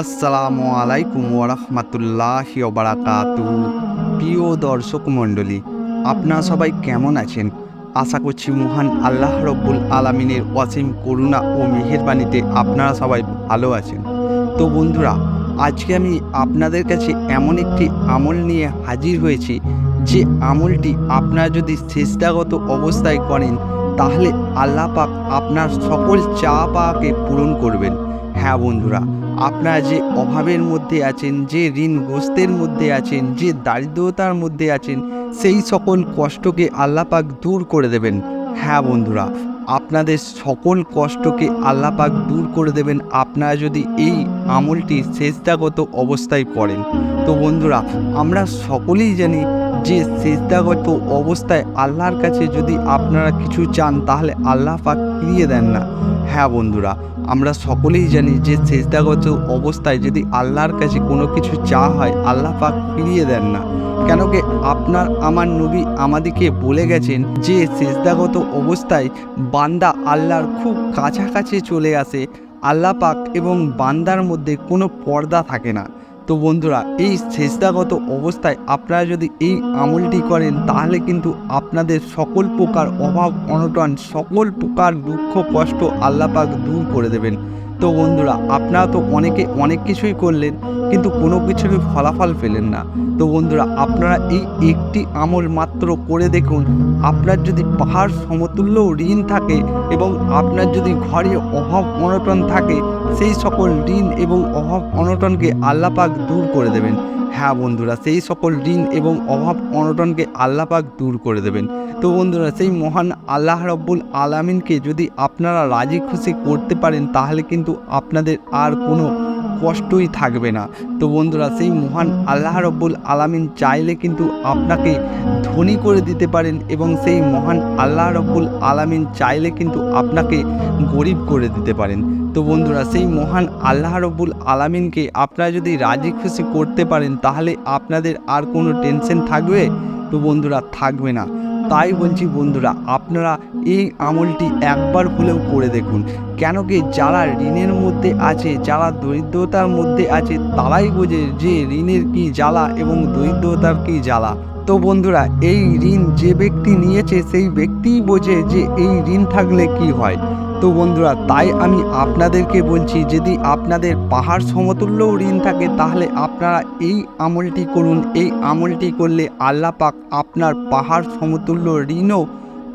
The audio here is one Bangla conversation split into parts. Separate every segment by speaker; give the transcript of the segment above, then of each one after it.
Speaker 1: আসসালামু আলাইকুম ওরহমতুল্লাহ বারাকাতু। প্রিয় দর্শক মণ্ডলী, আপনারা সবাই কেমন আছেন? আশা করছি মহান আল্লাহ রব্বুল আলমিনের অসীম করুণা ও মেহেরবানিতে আপনারা সবাই ভালো আছেন। তো বন্ধুরা, আজকে আমি আপনাদের কাছে এমন একটি আমল নিয়ে হাজির হয়েছি, যে আমলটি আপনারা যদি চেষ্টাগত অবস্থায় করেন, তাহলে আল্লাহ পাক আপনার সকল চা পাকে পূরণ করবেন। হ্যাঁ বন্ধুরা আপনারা যে অভাবের মধ্যে আছেন, যে ঋণগ্রস্তের মধ্যে আছেন, যে দারিদ্রতার মধ্যে আছেন, সেই সকল কষ্টকে আল্লাপাক দূর করে দেবেন। হ্যাঁ বন্ধুরা, আপনাদের সকল কষ্টকে আল্লাপাক দূর করে দেবেন। আপনারা যদি এই আমলটি চেষ্টাগত অবস্থায় করেন, তো বন্ধুরা, আমরা সকলেই জানি যে চেষ্টাগত অবস্থায় আল্লাহর কাছে যদি আপনারা কিছু চান, তাহলে আল্লাহ পাক ফিরিয়ে দেন না। হ্যাঁ বন্ধুরা, আমরা সকলেই জানি যে চেষ্টাগত অবস্থায় যদি আল্লাহর কাছে কোনো কিছু চা হয়, আল্লাহ পাক ফিরিয়ে দেন না। কেন কি আপনার, আমার নবী আমাদেরকে বলে গেছেন যে সেজদাগত অবস্থায় বান্দা আল্লাহর খুব কাছাকাছি চলে আসে। আল্লাহ পাক এবং বান্দার মধ্যে কোনো পর্দা থাকে না। তো বন্ধুরা, এই চেষ্টাগত অবস্থায় আপনারা যদি এই আমলটি করেন, তাহলে কিন্তু আপনাদের সকল প্রকার অভাব, অনটন, সকল প্রকার দুঃখ, কষ্ট আল্লাপাক দূর করে দেবেন। তো বন্ধুরা, আপনারা তো অনেকে অনেক কিছুই করলেন কিন্তু কোনো কিছুরই ফলাফল পেলেন না। তো বন্ধুরা, আপনারা এই একটি আমল মাত্র করে দেখুন। আপনার যদি পাহাড় সমতুল্য ঋণ থাকে এবং আপনার যদি ঘরে অভাব অনটন থাকে, সেই সকল ঋণ এবং অভাব অনটনকে আল্লাপাক দূর করে দেবেন। হ্যাঁ বন্ধুরা, সেই সকল ঋণ এবং অভাব অনটনকে আল্লাপাক দূর করে দেবেন। তো বন্ধুরা, সেই মহান আল্লাহ রব্বুল আলামিনকে যদি আপনারা রাজি খুশি করতে পারেন, তাহলে কিন্তু আপনাদের আর কোনো কষ্টই থাকবে না। তো বন্ধুরা, সেই মহান আল্লাহ রব্বুল আলামিন চাইলে কিন্তু আপনাকে ধনী করে দিতে পারেন এবং সেই মহান আল্লাহ রব্বুল আলামিন চাইলে কিন্তু আপনাকে গরিব করে দিতে পারেন। তো বন্ধুরা, সেই মহান আল্লাহ রব্বুল আলামিনকে আপনারা যদি রাজি খুশি করতে পারেন, তাহলে আপনাদের আর কোনো টেনশন থাকবে? তো বন্ধুরা, থাকবে না। তাই বলছি বন্ধুরা, আপনারা এই আমলটি একবার হলেও করে দেখুন। কেন কি যারা ঋণের মধ্যে আছে, যারা দরিদ্রতার মধ্যে আছে, তারাই বোঝে যে ঋণের কি জ্বালা এবং দরিদ্রতার কি জ্বালা। তো বন্ধুরা, এই ঋণ যে ব্যক্তি নিয়েছে, সেই ব্যক্তিই বোঝে যে এই ঋণ থাকলে কি হয়। তো বন্ধুরা, তাই আমি আপনাদেরকে বলছি, যদি আপনাদের পাহাড় সমতুল্য ঋণ থাকে, তাহলে আপনারা এই আমলটি করুন। এই আমলটি করলে আল্লাহ পাক আপনার পাহাড় সমতুল্য ঋণও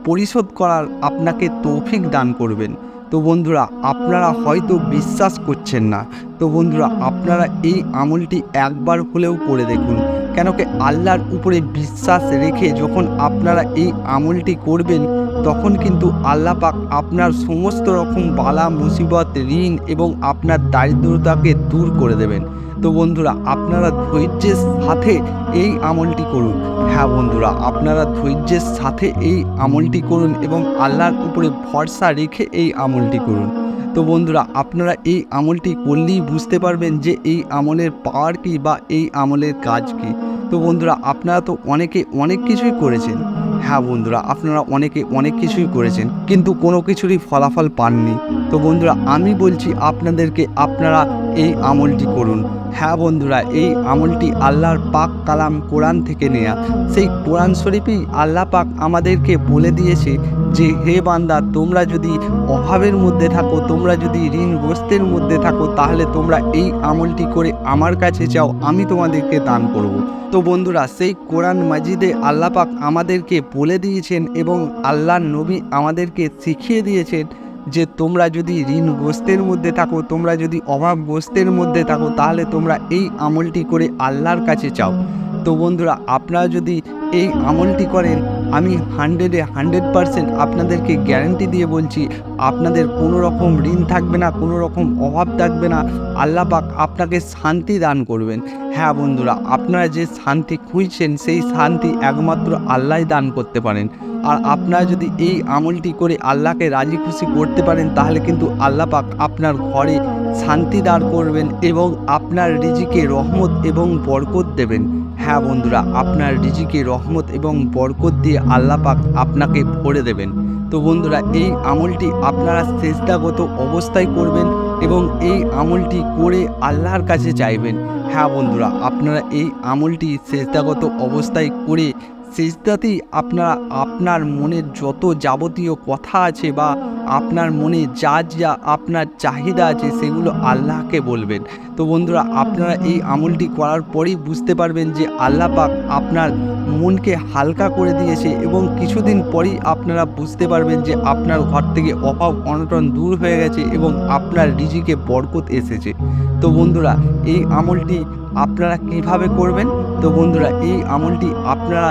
Speaker 1: পরিশোধ করার আপনাকে তৌফিক দান করবেন। তো বন্ধুরা, আপনারা হয়তো বিশ্বাস করছেন না। তো বন্ধুরা, আপনারা এই আমলটি একবার হলেও করে দেখুন। কেন কি আল্লাহর উপরে বিশ্বাস রেখে যখন আপনারা এই আমলটি করবেন তখন কিন্তু আল্লাহ পাক আপনার সমস্ত রকম বালা, মুসিবত, ঋণ এবং আপনার দারিদ্রতাকে দূর করে দেবেন। তো বন্ধুরা, আপনারা ধৈর্যের সাথে এই আমলটি করুন। হ্যাঁ বন্ধুরা, আপনারা ধৈর্যের সাথে এই আমলটি করুন এবং আল্লাহর উপরে ভরসা রেখে এই আমলটি করুন। তো বন্ধুরা, আপনারা এই আমলটি করলেই বুঝতে পারবেন যে এই আমলের পাওয়ার কী বা এই আমলের কাজ কী। তো বন্ধুরা, আপনারা তো অনেকে অনেক কিছুই করেছেন। হ্যাঁ বন্ধুরা, আপনারা অনেকে অনেক কিছুই করেছেন, কিন্তু কোনো কিছুরই ফলাফল পাননি। তো বন্ধুরা, আমি বলছি আপনাদেরকে, আপনারা এই আমলটি করুন। হ্যাঁ বন্ধুরা, এই আমলটি আল্লাহর পাক কালাম কোরআন থেকে নেয়া। সেই কোরআন শরীফেই আল্লাহ পাক আমাদেরকে বলে দিয়েছে যে, হে বান্দা, তোমরা যদি অভাবের মধ্যে থাকো, তোমরা যদি ঋণগ্রস্তের মধ্যে থাকো, তাহলে তোমরা এই আমলটি করে আমার কাছে চাও, আমি তোমাদেরকে দান করব। তো বন্ধুরা, সেই কোরআন মাজিদে আল্লাহ পাক আমাদেরকে বলে দিয়েছেন এবং আল্লাহর নবী আমাদেরকে শিখিয়ে দিয়েছেন যে তোমরা যদি ঋণগ্রস্তের মধ্যে থাকো, তোমরা যদি অভাব অভাবগ্রস্তের মধ্যে থাকো, তাহলে তোমরা এই আমলটি করে আল্লাহর কাছে চাও। তো বন্ধুরা, আপনারা যদি এই আমলটি করেন, আমি হান্ড্রেডে হান্ড্রেড পারসেন্ট আপনাদেরকে গ্যারান্টি দিয়ে বলছি, আপনাদের কোনো রকম ঋণ থাকবে না, কোনো রকম অভাব থাকবে না। আল্লাহ পাক আপনাকে শান্তি দান করবেন। হ্যাঁ বন্ধুরা, আপনারা যে শান্তি খুঁজছেন, সেই শান্তি একমাত্র আল্লাহ দান করতে পারেন। আর আপনারা যদি এই আমলটি করে আল্লাহকে রাজি খুশি করতে পারেন, তাহলে কিন্তু আল্লাহ পাক আপনার ঘরে শান্তি দাঁড় করবেন এবং আপনার রিজিকে রহমত এবং বরকত দেবেন। হ্যাঁ বন্ধুরা, আপনার রিজিকে রহমত এবং বরকত দিয়ে আল্লাহ পাক আপনাকে ভরে দেবেন। তো বন্ধুরা, এই আমলটি আপনারা চেষ্টাগত অবস্থায় করবেন এবং এই আমলটি করে আল্লাহর কাছে চাইবেন। হ্যাঁ বন্ধুরা, আপনারা এই আমলটি সেজদাগত অবস্থায় করে সেজদাতেই আপনারা, আপনার মনের যত যাবতীয় কথা আছে বা আপনার মনে যা যা আপনার চাহিদা আছে সেগুলো আল্লাহকে বলবেন। তো বন্ধুরা, আপনারা এই আমলটি করার পরেই বুঝতে পারবেন যে আল্লাহ পাক আপনার মনকে হালকা করে দিয়েছে এবং কিছুদিন পরেই আপনারা বুঝতে পারবেন যে আপনার ঘর থেকে অভাব, অনটন দূর হয়ে গেছে এবং আপনার রিজিকে বরকত এসেছে। তো বন্ধুরা, এই আমলটি আপনারা কীভাবে করবেন? তো বন্ধুরা, এই আমলটি আপনারা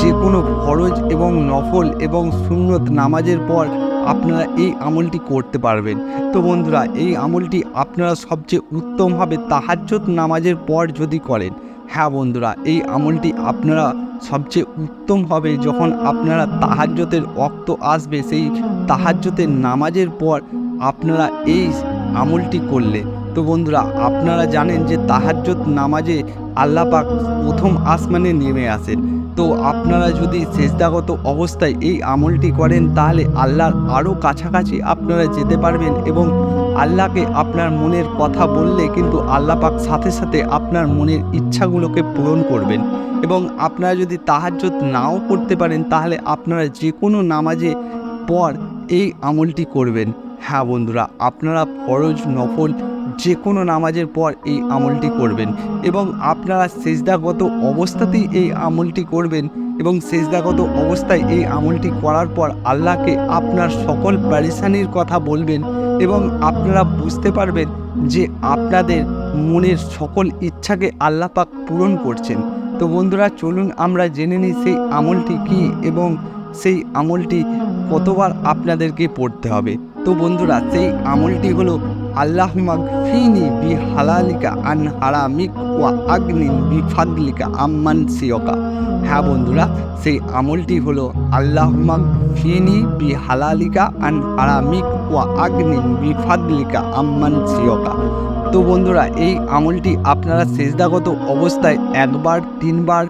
Speaker 1: যে কোনো ফরজ এবং নফল এবং সুন্নত নামাজের পর আপনারা এই আমলটি করতে পারবেন। তো বন্ধুরা, এই আমলটি আপনারা সবচেয়ে উত্তমভাবে তাহাজ্জত নামাজের পর যদি করেন হ্যাঁ বন্ধুরা, এই আমলটি আপনারা সবচেয়ে উত্তম হবে যখন আপনারা তাহাজ্জতের অক্ত আসবে, সেই তাহাজ্জতের নামাজের পর আপনারা এই আমলটি করলে তো বন্ধুরা, আপনারা জানেন যে তাহাজ্জত নামাজে আল্লাহ পাক প্রথম আসমানে নেমে আসেন। তো আপনারা যদি সেজদাগত অবস্থায় এই আমলটি করেন, তাহলে আল্লাহর আরও কাছাকাছি আপনারা যেতে পারবেন এবং আল্লাহকে আপনার মনের কথা বললে কিন্তু আল্লাহ পাক সাথে সাথে আপনার মনের ইচ্ছাগুলোকে পূরণ করবেন। এবং আপনারা যদি তাহাজ্জত নাও করতে পারেন, তাহলে আপনারা যে কোনো নামাজে পর এই আমলটি করবেন। হ্যাঁ বন্ধুরা, আপনারা ফরজ নফল যে কোনো নামাজের পর এই আমলটি করবেন এবং আপনারা সেজদাগত অবস্থাতেই এই আমলটি করবেন এবং সেজদাগত অবস্থায় এই আমলটি করার পর আল্লাহকে আপনার সকল প্যারিসানির কথা বলবেন এবং আপনারা বুঝতে পারবেন যে আপনাদের মনের সকল ইচ্ছাকে আল্লাহ পাক পূরণ করছেন। তো বন্ধুরা, চলুন আমরা জেনে নিই সেই আমলটি কি এবং সেই আমলটি কতবার আপনাদেরকে পড়তে হবে। তো বন্ধুরা, সেই আমলটি হলো আল্লাহ ফিনি বি হালালিকা আন হারামিক ওয়া আগ্নিন বি ফাদলিকা আম্মান সিয়কা। হ্যাঁ বন্ধুরা, সেই আমলটি হলো আল্লাহ ফিনি বি হালালিকা আন হারামিক ওয়া আগ্নিন বি ফাদলিকা আম্মান সিয়কা। তো বন্ধুরা, এই আমলটি আপনারা সেজদাগত অবস্থায় একবার, তিনবার,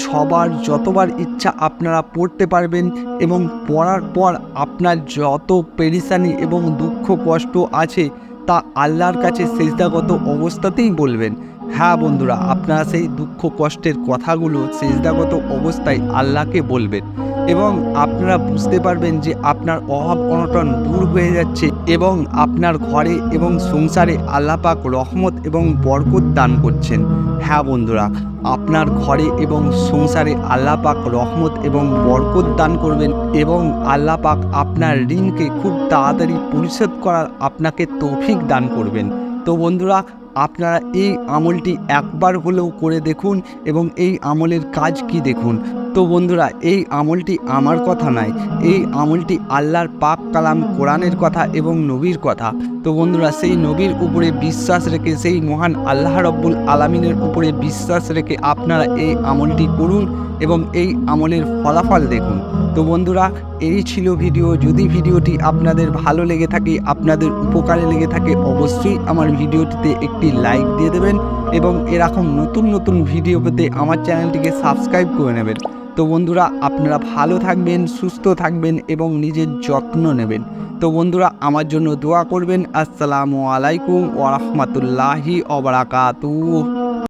Speaker 1: ছবার, যতবার ইচ্ছা আপনারা পড়তে পারবেন এবং পড়ার পর আপনার যত পেরিসানি এবং দুঃখ, কষ্ট আছে তা আল্লাহর কাছে সেজদাগত অবস্থাতেই বলবেন। হ্যাঁ বন্ধুরা, আপনারা সেই দুঃখ কষ্টের কথাগুলো সেজদাগত অবস্থায় আল্লাহকে বলবেন। এবং আপনারা বুঝতে পারবেন যে আপনার অভাব অনটন দূর হয়ে যাচ্ছে এবং আপনার ঘরে এবং সংসারে আল্লাপাক রহমত এবং বরকত দান করছেন। হ্যাঁ বন্ধুরা, আপনার ঘরে এবং সংসারে আল্লাপাক রহমত এবং বরকত দান করবেন এবং আল্লাপাক আপনার ঋণকে খুব তাড়াতাড়ি পরিশোধ করার আপনাকে তৌফিক দান করবেন। তো বন্ধুরা, আপনারা এই আমলটি একবার হলেও করে দেখুন এবং এই আমলের কাজ কি দেখুন। তো বন্ধুরা, এই আমলটি আমার কথা নয়, এই আমলটি আল্লাহর পাক কালাম কোরআনের কথা এবং নবীর কথা। তো বন্ধুরা, সেই নবীর উপরে বিশ্বাস রেখে, সেই মহান আল্লাহ রব্বুল আলমিনের উপরে বিশ্বাস রেখে আপনারা এই আমলটি করুন এবং এই আমলের ফলাফল দেখুন। তো বন্ধুরা, এই ছিল ভিডিও। যদি ভিডিওটি আপনাদের ভালো লেগে থাকে, আপনাদের উপকারে লেগে থাকে, অবশ্যই আমার ভিডিওটিতে একটি লাইক দিয়ে দেবেন এবং এরকম নতুন নতুন ভিডিও পেতে আমার চ্যানেলটিকে সাবস্ক্রাইব করে নেবেন। তো বন্ধুরা, আপনারা ভালো থাকবেন, সুস্থ থাকবেন এবং নিজের যত্ন নেবেন। তো বন্ধুরা, আমার জন্য দোয়া করবেন। আসসালামু আলাইকুম ওরহমতুল্লাহি ওবরাকাতুহ